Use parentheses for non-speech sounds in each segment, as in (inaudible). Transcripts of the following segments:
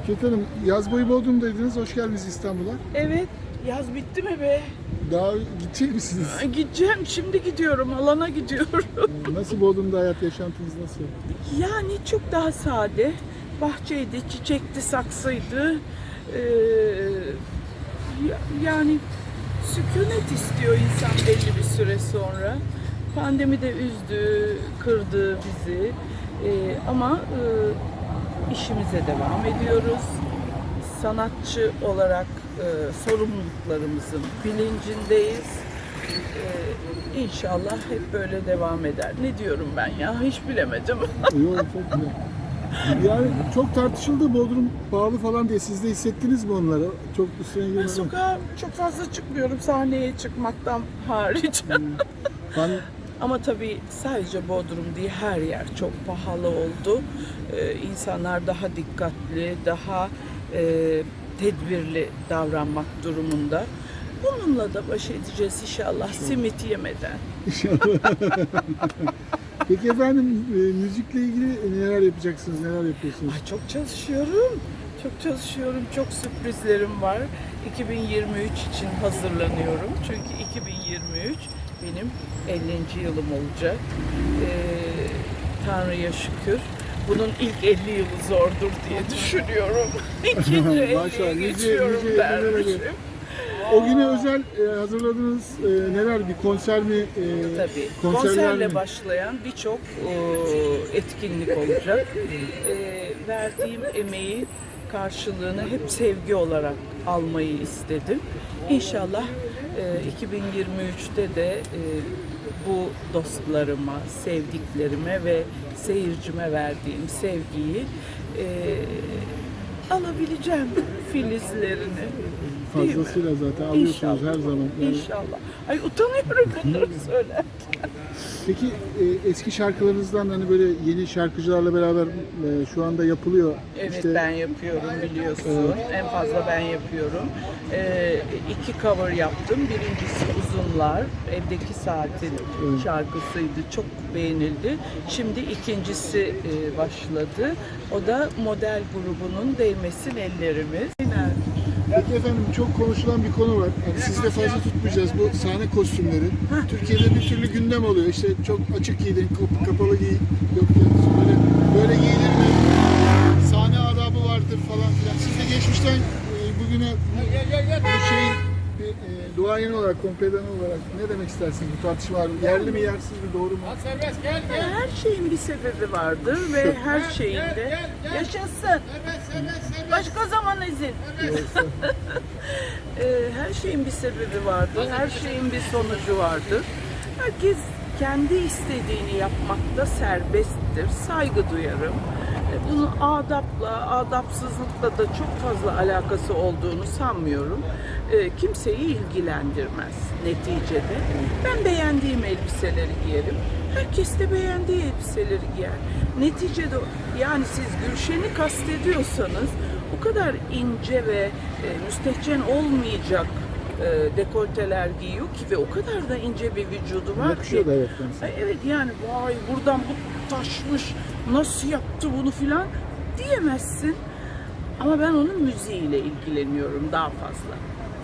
Nükhet Hanım, yaz boyu Bodrum'daydınız. Hoş geldiniz İstanbul'a. Evet. Yaz bitti mi be? Daha gidecek misiniz? (laughs) Gideceğim. Şimdi gidiyorum. Alana gidiyorum. (laughs) Nasıl Bodrum'da hayat yaşantınız nasıl? yani çok daha sade. Bahçeydi, çiçekti, saksıydı. Ee, ya- yani sükunet istiyor insan belli bir süre sonra. Pandemi de üzdü, kırdı bizi. Ee, ama e, işimize devam ediyoruz. Sanatçı olarak e, sorumluluklarımızın bilincindeyiz. Ee, inşallah hep böyle devam eder. Ne diyorum ben ya? Hiç bilemedim. (laughs) Yok çok güzel. Yani çok tartışıldı Bodrum pahalı falan diye. Siz de hissettiniz mi onları? Çok üstüne Ben girmeden. sokağa çok fazla çıkmıyorum sahneye çıkmaktan hariç. Ben Ama tabii sadece Bodrum değil her yer çok pahalı oldu. Ee, insanlar daha dikkatli, daha e, tedbirli davranmak durumunda. Bununla da baş edeceğiz inşallah simit yemeden. inşallah. (laughs) Peki efendim e, müzikle ilgili neler yapacaksınız, neler yapıyorsunuz? Ay çok çalışıyorum. Çok çalışıyorum. Çok sürprizlerim var. 2023 için hazırlanıyorum. Çünkü 2023 benim 50. yılım olacak. Ee, Tanrı'ya şükür. Bunun ilk 50 yılı zordur diye düşünüyorum. (laughs) İkinci Maşallah, 50'ye nice- geçiyorum nice dermişim. O güne özel e, hazırladığınız e, neler? Bir konser mi? E, Tabii. konserler Konserle mi? başlayan birçok e, etkinlik olacak. E, verdiğim emeği karşılığını hep sevgi olarak almayı istedim. İnşallah 2023'te de e, bu dostlarıma, sevdiklerime ve seyircime verdiğim sevgiyi e, alabileceğim filizlerini. Değil mi? Fazlasıyla zaten alıyorsunuz İnşallah. her zaman. Yani. İnşallah. Ay utanıyorum bunları söyler. Peki e, eski şarkılarınızdan hani böyle yeni şarkıcılarla beraber e, şu anda yapılıyor. Evet İşte ben yapıyorum biliyorsun. En fazla ben yapıyorum. Ee, iki cover yaptım. Birincisi Uzunlar. Evdeki Saatin Evet. şarkısıydı. Çok beğenildi. Şimdi ikincisi e, başladı. O da model grubunun Değmesin Ellerimiz. Aynen. Peki efendim çok konuşulan bir konu var. Yani sizi de fazla tutmayacağız bu sahne kostümleri. Türkiye'de bir türlü gündem oluyor. İşte çok açık giyin, kap- kapalı giyin. Yok yani böyle, böyle giyilir mi? Sahne adabı vardır falan filan. Siz de geçmişten e, bugüne bu şeyin bir e, duayen olarak, kompedan olarak ne demek istersiniz bu tartışmalar? Yerli mi yersiz mi doğru mu? Her şeyin bir sebebi vardır ve her şeyin de yaşasın. Başka zaman izin. Ee, (laughs) her şeyin bir sebebi vardır, her şeyin bir sonucu vardır. Herkes kendi istediğini yapmakta serbesttir, saygı duyarım. Bunun adapla, adapsızlıkla da çok fazla alakası olduğunu sanmıyorum. Ee, Kimseyi ilgilendirmez neticede. Ben beğendiğim elbiseleri giyerim. Herkes de beğendiği elbiseleri giyer. Neticede yani siz Gülşen'i kastediyorsanız o kadar ince ve e, müstehcen olmayacak e, dekolteler giyiyor ki ve o kadar da ince bir vücudu var Yakışıyor ki. da evet. Ay evet yani vay buradan bu taşmış nasıl yaptı bunu filan diyemezsin. Ama ben onun müziğiyle ilgileniyorum daha fazla.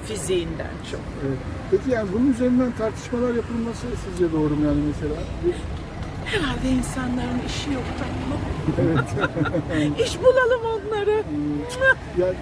Fiziğinden çok. Evet. Peki yani bunun üzerinden tartışmalar yapılması sizce doğru mu yani mesela? Herhalde insanların işi yok tatlım. Evet. (laughs) İş bulalım onlara. (laughs) ya